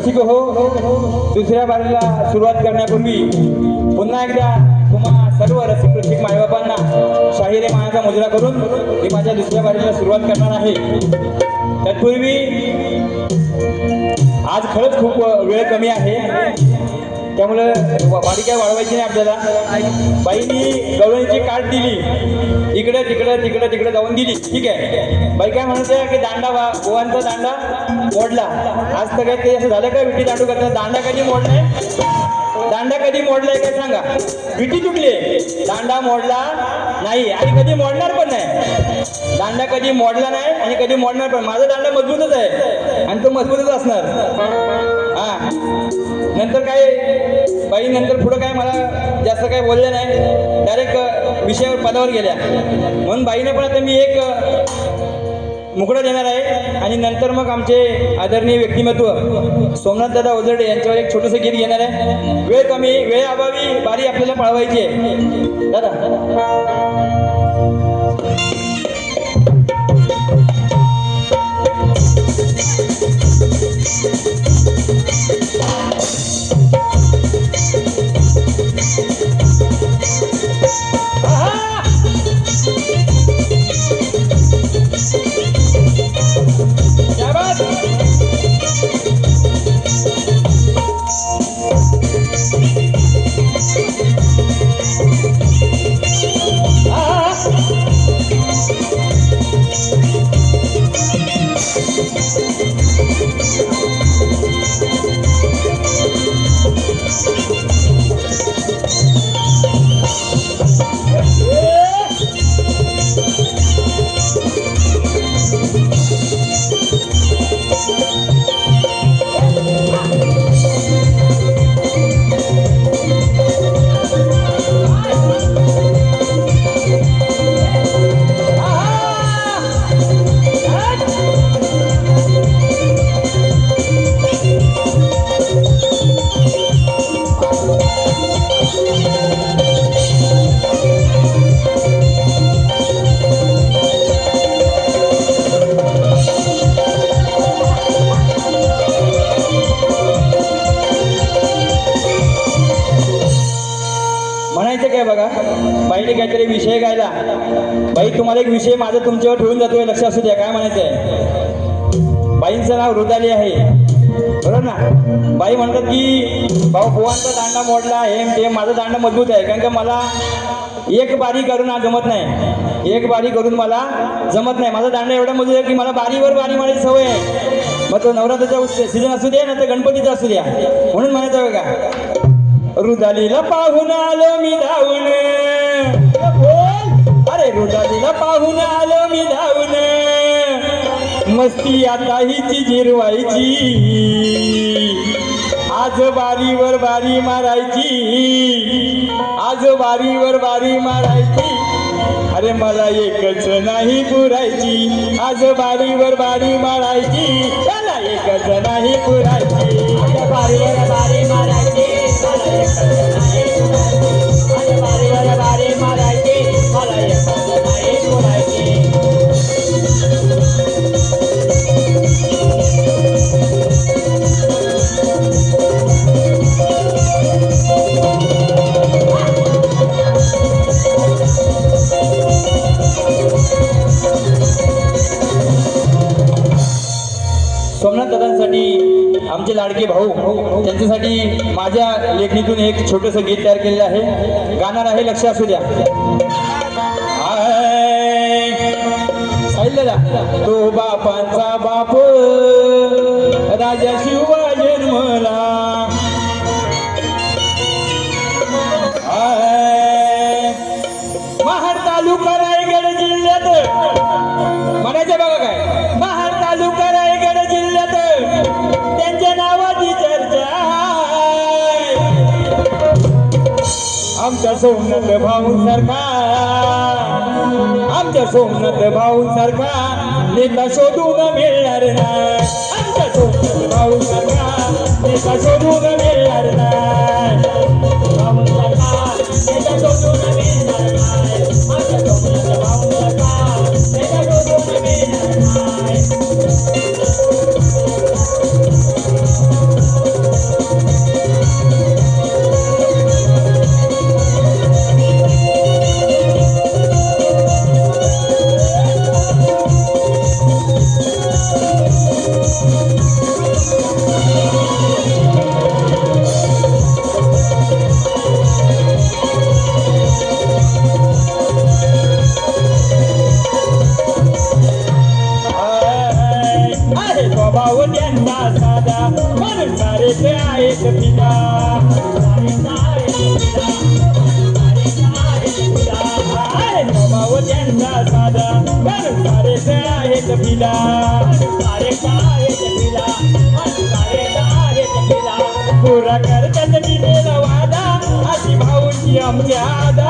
रसिक हो. दुसऱ्या बारीला सुरुवात करण्यापूर्वी पुन्हा एकदा तुम्हा सर्व रसिक रसिक मायबापांना शाहिरे मायाचा मुजरा करून मी माझ्या दुसऱ्या बारीला सुरुवात करणार आहे. तत्पूर्वी आज खरंच खूप वेळ कमी आहे. त्यामुळं वाडी काय वाढवायची नाही आपल्याला. बाईनी गवळणीची काठ दिली. इकडे तिकडे तिकडे तिकडे जाऊन दिली. ठीक आहे. बाई काय म्हणत आहे की दांडा वा गोवांचा दांडा मोडला. आज तर काय ते असं झालं का विटी दांडू करतात दांडा कधी मोडलाय? दांडा कधी मोडलाय काय सांगा? विटी तुटली दांडा मोडला नाही आणि कधी मोडणार पण नाही. दांडा कधी मोडला नाही आणि कधी मोडणार पण माझा दांडा मजबूतच आहे. आणि तो मजबूतच असणार. नंतर काय? बाई नंतर पुढं काय मला जास्त काय बोललं नाही. डायरेक्ट विषयावर पदावर गेल्या. म्हणून बाईने पण आता मी एक मुकडं मुकडा देणार आहे. आणि नंतर मग आमचे आदरणीय व्यक्तिमत्व सोमनाथ दादा ओझरडे यांच्यावर एक छोटंसं गीत घेणार आहे. वेळ कमी वेळ अभावी बारी आपल्याला पळवायची आहे. दादा. काय बघा. बाईने काहीतरी विषय गायला. बाई तुम्हाला एक विषय माझा तुमच्यावर ठेवून जातोय लक्ष असू द्या काय म्हणायचं आहे बाईंचं नाव रुदाली आहे. बरोबर ना? बाई म्हणतात की भाऊ बुवांचा दांडा मोडला हे ते माझा दांडा मजबूत आहे कारण का मला एक बारी करून आज जमत नाही. एक बारी करून मला जमत नाही. माझा दांडा एवढा मजबूत आहे की मला बारीवर बारी मारायची सवय आहे. मग तो नवरात्राचा सीझन असू द्या ना तर गणपतीचा असू द्या. म्हणून म्हणायचं बघा. रुदालीला पाहून आलो मी धावून. अरे रुदालीला पाहून आलो मी धावून. मस्ती आता हिची जिरवायची. आज बारीवर बारी मारायची. आज बारीवर बारी मारायची. अरे मला एकच नाही पुरायची. आज बारीवर बारी मारायची. मला एकच नाही पुरायची. त्यांच्यासाठी माझ्या लेखणीतून एक छोटंसं गीत तयार केलेलं आहे. गाणार आहे लक्ष असू द्या. सांगितलं तो बापांचा बाप राजा आमच्या सोमनाथ भाऊ सारखा आमच्या सोमनाथ भाऊ सारखा नेता शोधून मिळणार नाही. आमच्या सोमनाथ भाऊ सारखा नेता शोधून मिळणार नाही. भाऊ सरकार त्याच्या शोधून पुरा करतात दिलेला वादा अशी भाऊची आमच्या आदा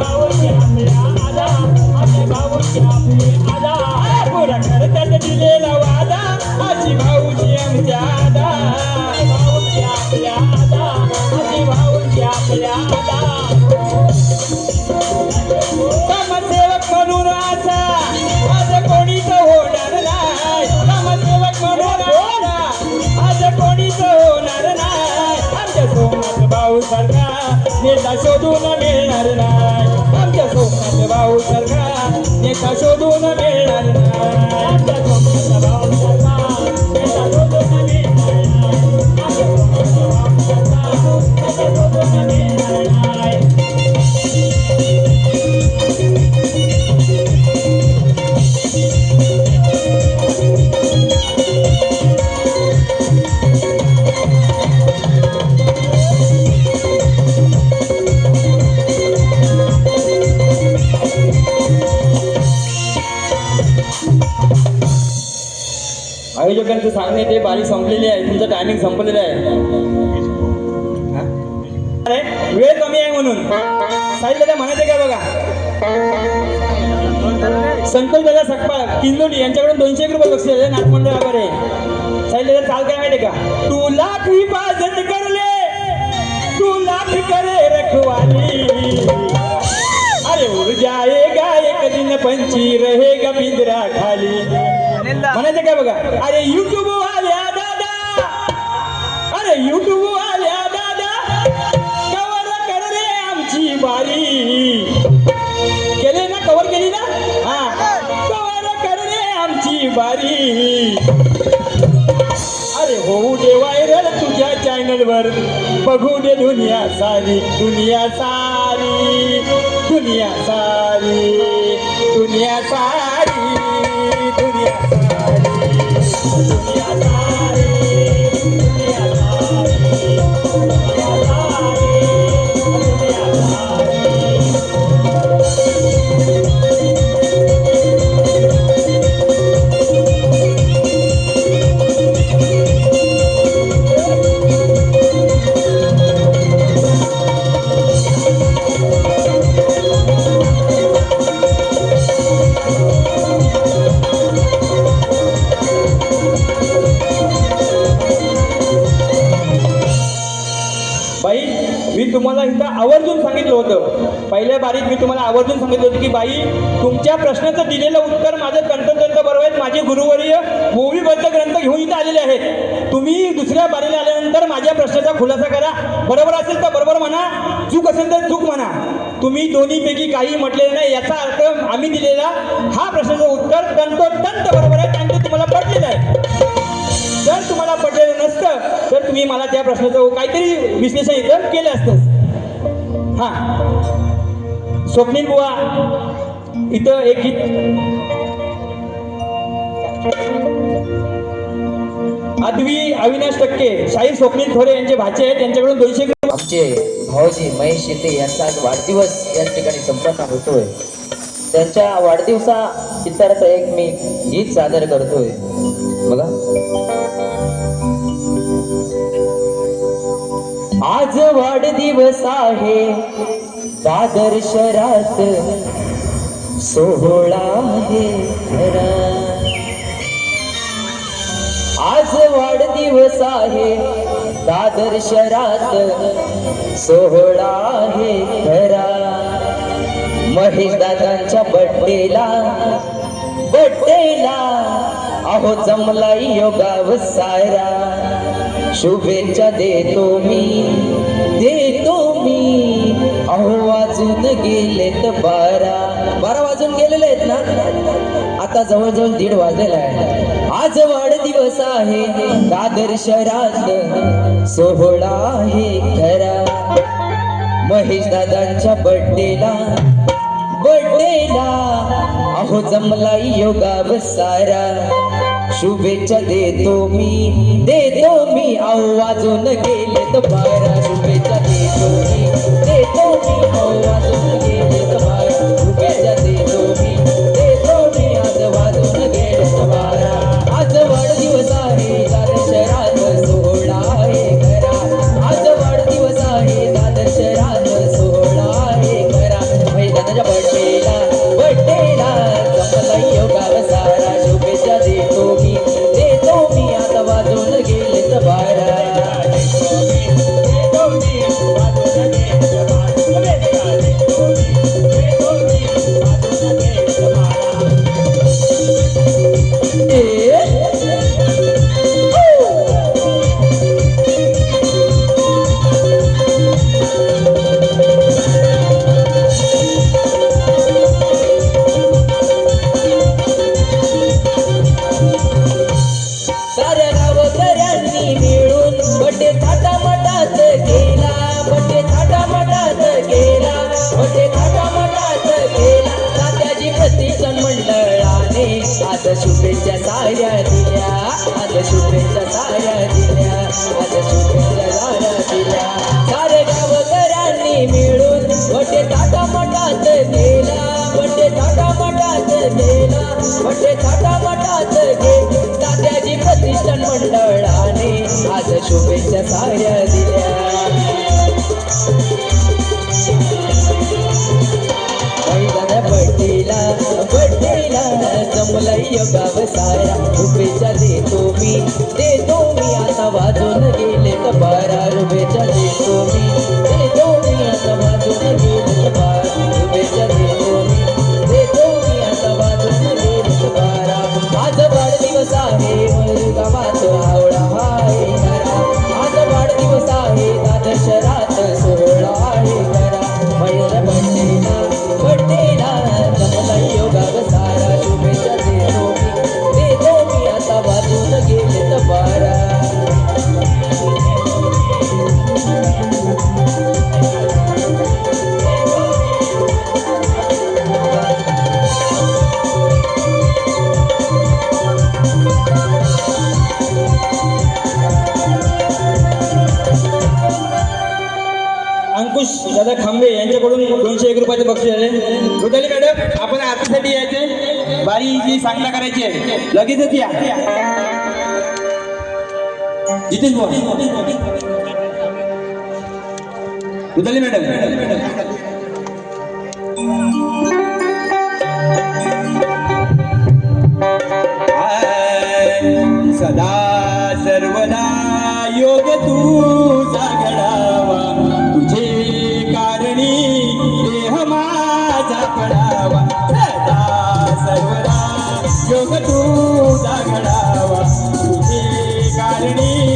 भाऊची आमच्या आदा अशी भाऊची आपली आदा पुरा करतात दिलेला वादा अशी भाऊची आदा शोधून मिळणार नाही. आमच्या स्वप्नात भाऊ सरकार नेता शोधून मिळणार बारी संपलेली आहे तुमचं टायमिंग संपलेलं आहे? अरे, वेळ कमी आहे म्हणून. साई दादा म्हणायचं काय बघा? संतोष दादा सकपाळ किंजोडी यांच्याकडून दोनशे एक रुपये बक्षीस आहे नाटमंडळ वगैरे. साई दादा चाल काय माहिती का? तू लाख हिफाजत करले तू लाख करे रखवाली. अरे उड़ जाएगा एक दिन पंची रहेगा पिंजरा खाली. म्हणायचं काय बघा? अरे युट्यूब युट्यूब आल्या दादा. कवर कर रे आमची बारी. केले ना कवर केली ना? हा. कवर कर रे आमची बारी. अरे होऊ दे व्हायरल तुझ्या चॅनलवर बघू दे दुनिया सारी दुनिया सारी दुनिया सारी दुनिया सारी. तुम्हाला आवर्जून सांगितलं होतं. पहिल्या बारीत मी तुम्हाला आवर्जून सांगितलं होतं की बाई तुमच्या प्रश्नाचं दिलेलं उत्तर माझं तंतोतंत बरोबर आहेत माझे गुरुवर्य ओवीबद्ध ग्रंथ घेऊन इथं आलेले आहेत. तुम्ही दुसऱ्या बारीला आल्यानंतर माझ्या प्रश्नाचा खुलासा करा. बरोबर असेल तर बरोबर म्हणा. चूक असेल तर चूक म्हणा. तुम्ही दोन्हीपैकी काही म्हटलेलं नाही याचा अर्थ आम्ही दिलेला हा प्रश्नाचं उत्तर तंतोतंत बरोबर आहे. त्यांचं तुम्हाला पडलेलं आहे. जर तुम्हाला पडलेलं नसतं तर तुम्ही मला त्या प्रश्नाचं काहीतरी विश्लेषण इथं केलं असतं हा. स्वप्नील बुवा इथं एक गीत. अद्वी अविनाश टक्के शाहीर स्वप्नील थोरे यांचे भाचे आहेत त्यांच्याकडून दोनशे आमचे भाऊजी महेश शेते यांचा आज वाढदिवस या ठिकाणी संपन्न होतोय. त्यांच्या वाढदिवसा चित्राचं एक मी गीत सादर करतोय. बघा. आज वाढदिवस आहे. दादर शहरात सोहळा आहे आज वाढदिवस आहे. दादर शहरात सोहळा आहे खरा. महेश दादांच्या बड्डेला बड्डेला अहो जमलाई योगाव सारा शुभेच्छा देतो मी देतो मी. अहो वाजून गेलेत बारा. बारा वाजून गेलेले आहेत ना? आता जवळजवळ दीड वाजलेला आहे. आज वाढदिवस आहे. दादर शहरात सोहळा आहे खरा. महेश दादांच्या बड्डेला बड्डेला अहो जमलाई योगा सारा. शुभेच्छा देतो मी. देतो मी अहो वाजून गेले तर बारा. शुभेच्छा देतो मी. देतो मी अहो आज शुभेच्छा साऱ्या दिल्या. आज शुभेच्छा साऱ्या दिल्या. आज शुभेच्छा साऱ्या दिल्या. सारे गावकऱ्यांनी मिळून बड्डे थाटा मटात गेला बड्डे थाटा मटात गेला बड्डे थाटा मटात गेला तात्याजी प्रतिष्ठान मंडळाने आज शुभेच्छा साऱ्या दिल्या. जमला योगाव सारा शुभेच्छा देतो रुदाली मॅडम आपण आरतीसाठी यायचे. बारी जी सांगता करायची आहे. लगेचच या. जितेश बोल रुदाली मॅडम. सदा जागडावा. सर्वदा योग तू जागडावा. तुझी कारणी